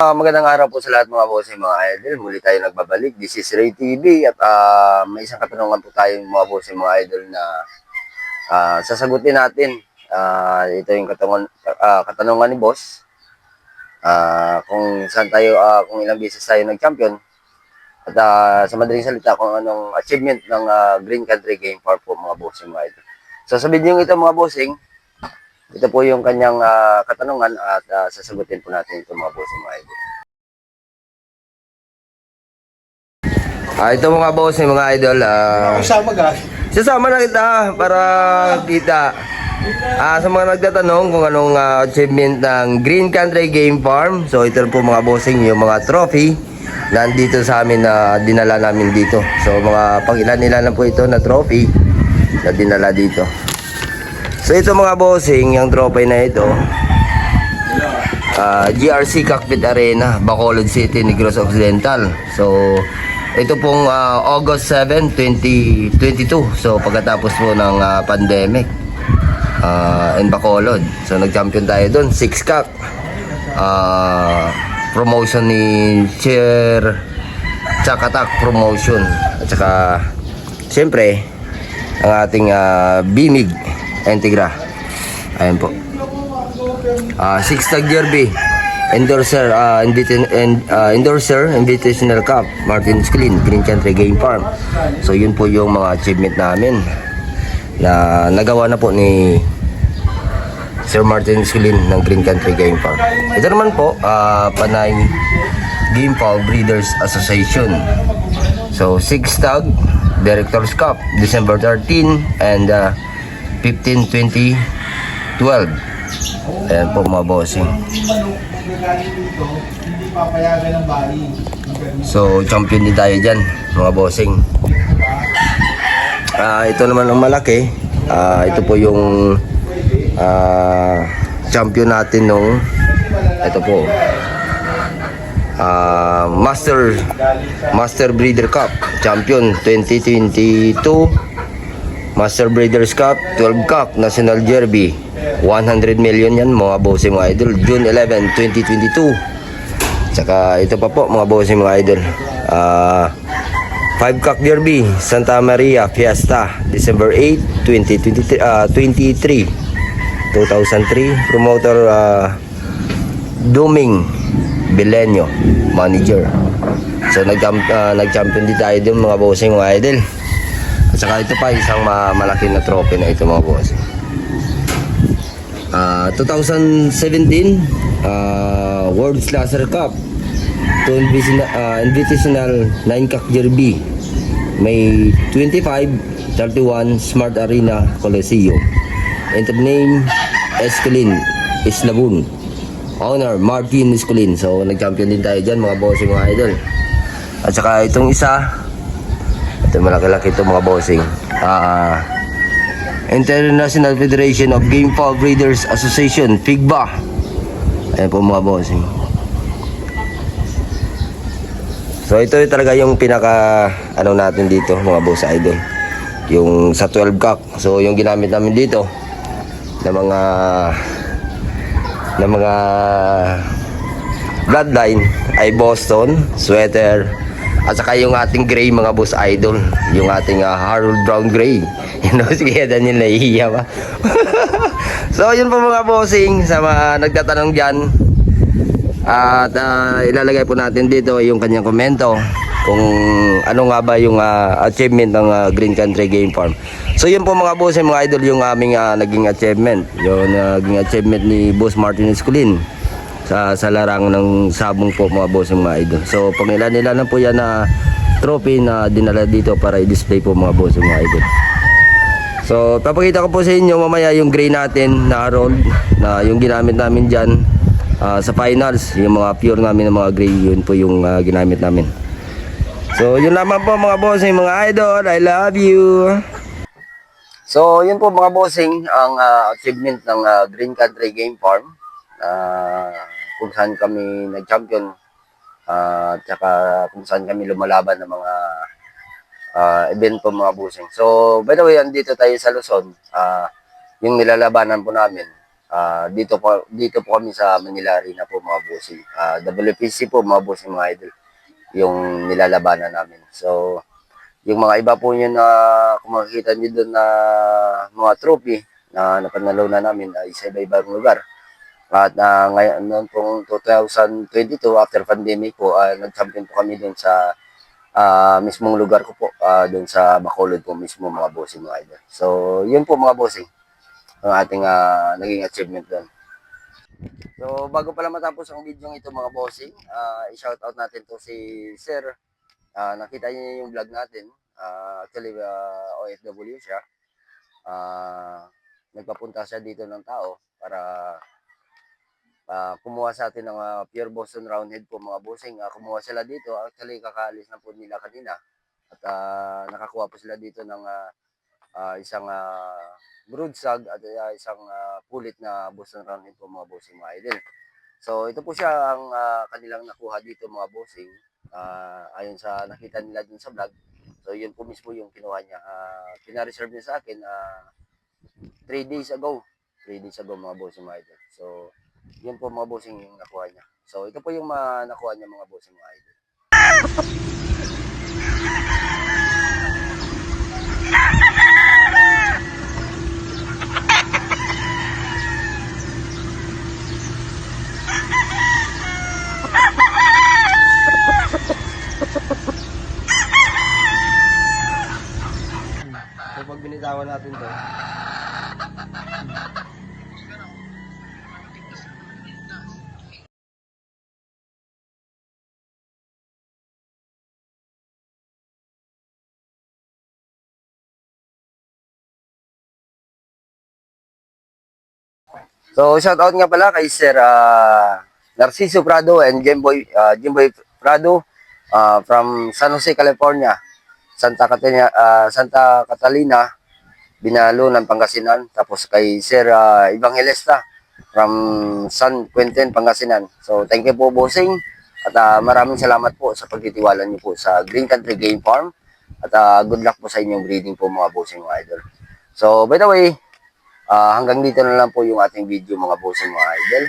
Ah, magandang araw po sa lahat mga bossing, mga idol. Muli tayo nagbabalik. This is Ray TV at ah, may isang katanungan po tayo mga bossing, mga idol na ah, sasagutin natin. Ah, ito yung katanungan, ah, katanungan ni boss. Ah, kung saan tayo, ah, kung ilang beses tayo nag-champion. At ah, sa madaling salita, kung anong achievement ng ah, Green Country Game Farm po mga bossing, mga idol. So sa video ito mga bossing, ito po yung kanyang ah, katanungan at ah, sasagutin po natin ito mga bossing, mga idol. Ah, ito mga bossing, mga idol. Kasama ka. Sasama na kita para kita. Ah, sa mga nagtatanong kung anong ah, achievement ng Green Country Game Farm. So ito po mga bossing yung mga trophy nandito sa amin na dinala namin dito. So mga pang ilan-ilan na po ito na trophy na dinala dito. So ito mga bossing, yung trophy na ito. ah, GRC Cockpit Arena, Bacolod City, Negros Occidental. So ito pong ah, August 7, 2022. So pagkatapos po ng ah, pandemic ah, in Bacolod. So nag-champion tayo doon, 6 cup. Ah, promotion ni Chair Chakatak promotion. At saka siyempre ang ating ah, Bimig Integra. Ayan po. Ah, six tag derby. Endorser, uh, invita- and, ah, endorser, Invitational Cup, Martin Sclin, Green Country Game Farm. So yun po yung mga achievement namin na nagawa na po ni Sir Martin Sclin ng Green Country Game Farm. Ito naman po, ah, Panay Game Farm Breeders Association. So, six tag, Director's Cup, December 13 and uh, 15, 20, 12. Ayan po mga bossing. So, champion din tayo dyan, mga bossing. Ah, ito naman ang malaki. Ah, ito po yung ah, champion natin nung ito po. Ah, Master Master Breeder Cup Champion 2022 Master Breeders Cup 12 Cup National Derby. 100 million yan mga bossing mga idol. June 11, 2022 Tsaka ito pa po mga bossing mga idol. Ah 5 Cup Derby Santa Maria Fiesta December 8, 2023 ah, 23 2003 Promoter ah, Duming Belenyo Manager. So nag ah, nag-champion din tayo dun mga bossing mga idol saka ito pa isang ma- malaki na trophy na ito mga bossing Ah, 2017 ah, World Slasher Cup. To Invitational, ah, Invitational 9 Cup Derby. May 25 31 Smart Arena Coliseum Enter name Escalin Islabun Honor Martin Escalin So nag-champion din tayo dyan mga bossing mga idol. At saka itong isa Ito malaki-laki ito mga bossing Ah International Federation of Game Fowl Breeders Association, FIGBA. Ayan po mga bossing. So ito talaga yung pinaka ano natin dito mga boss idol. Yung sa 12 cock. So yung ginamit namin dito na mga na mga bloodline ay Boston, sweater, at saka yung ating gray mga boss idol, yung ating ah, Harold Brown Gray. Yun know, sige Daniel nahihiya ba? so yun po mga bossing sa mga nagtatanong dyan. At ah, ilalagay po natin dito yung kanyang komento kung ano nga ba yung ah, achievement ng ah, Green Country Game Farm. So yun po mga boss, mga idol yung aming ah, naging achievement. Yung naging achievement ni Boss Martin Esculin sa sa larang ng sabong po mga boss mga idol. So pag nila nila na po yan na trophy na dinala dito para i-display po mga boss mga idol. So, papakita ko po sa inyo mamaya yung gray natin na Harold na yung ginamit namin dyan ah, sa finals. Yung mga pure namin ng mga gray, yun po yung ah, ginamit namin. So, yun lamang po mga bossing, mga idol. I love you. So, yun po mga bossing, ang ah, achievement ng ah, Green Country Game Farm. ah, kung saan kami nag-champion. ah, at saka kung saan kami lumalaban ng mga ah, event po mga busing. So, by the way, andito tayo sa Luzon. Ah, yung nilalabanan po namin Ah, dito po dito po kami sa Manila Arena po mga bossing. Ah, WPC po mga bossing mga idol. Yung nilalabanan namin. So yung mga iba po yun na kung makikita nyo doon na mga trophy na napanalo na namin ay sa iba-ibang lugar. At na ngayon noon pong 2022 after pandemic po, ah, nag-champion po kami doon sa ah, mismong lugar ko po, ah, doon sa Bacolod po mismo mga bossing mga idol. So, yun po mga bossing ang ating ah, naging achievement doon. So, bago pala matapos ang video ito mga bossing, ah, i-shout out natin to si Sir. Ah, nakita niyo yung vlog natin. Ah, actually, ah, OFW siya. Ah, nagpapunta siya dito ng tao para ah, kumuha sa atin ng ah, Pure Boston Roundhead po mga bossing. Ah, kumuha sila dito. Actually, kakaalis na po nila kanina. At ah, nakakuha po sila dito ng ah, ah, isang uh, broodsag at ah, isang ah, pulit na Boston Roundhead po mga bossing mga idol. So ito po siya ang ah, kanilang nakuha dito mga bossing. Ah, ayon sa nakita nila dun sa vlog. So yun po mismo yung kinuha niya. Uh, pina-reserve niya sa akin 3 days ago. 3 days ago mga bossing mga idol. So yun po mga bossing yung nakuha niya. So ito po yung mga nakuha niya mga bossing mga idol. Pag binitawan natin to, So, shout out nga pala kay Sir ah, Narciso Prado and Jimboy, uh, Jimboy Prado ah, from San Jose, California. Santa Catalina, ah, Santa Catalina, Binalo ng Pangasinan. Tapos kay Sir ah, Evangelista from San Quentin, Pangasinan. So, thank you po, bossing. At ah, maraming salamat po sa pagtitiwala niyo po sa Green Country Game Farm. At ah, good luck po sa inyong breeding po mga bossing mga idol. So, by the way, Ah, hanggang dito na lang po yung ating video mga bossing mga idol.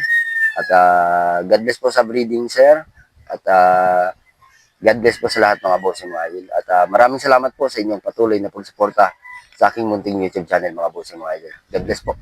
At ah, God bless po sa breeding sir. At ah, God bless po sa lahat mga bossing mga idol. At ah, maraming salamat po sa inyong patuloy na pagsuporta sa aking munting YouTube channel mga bossing mga idol. God bless po.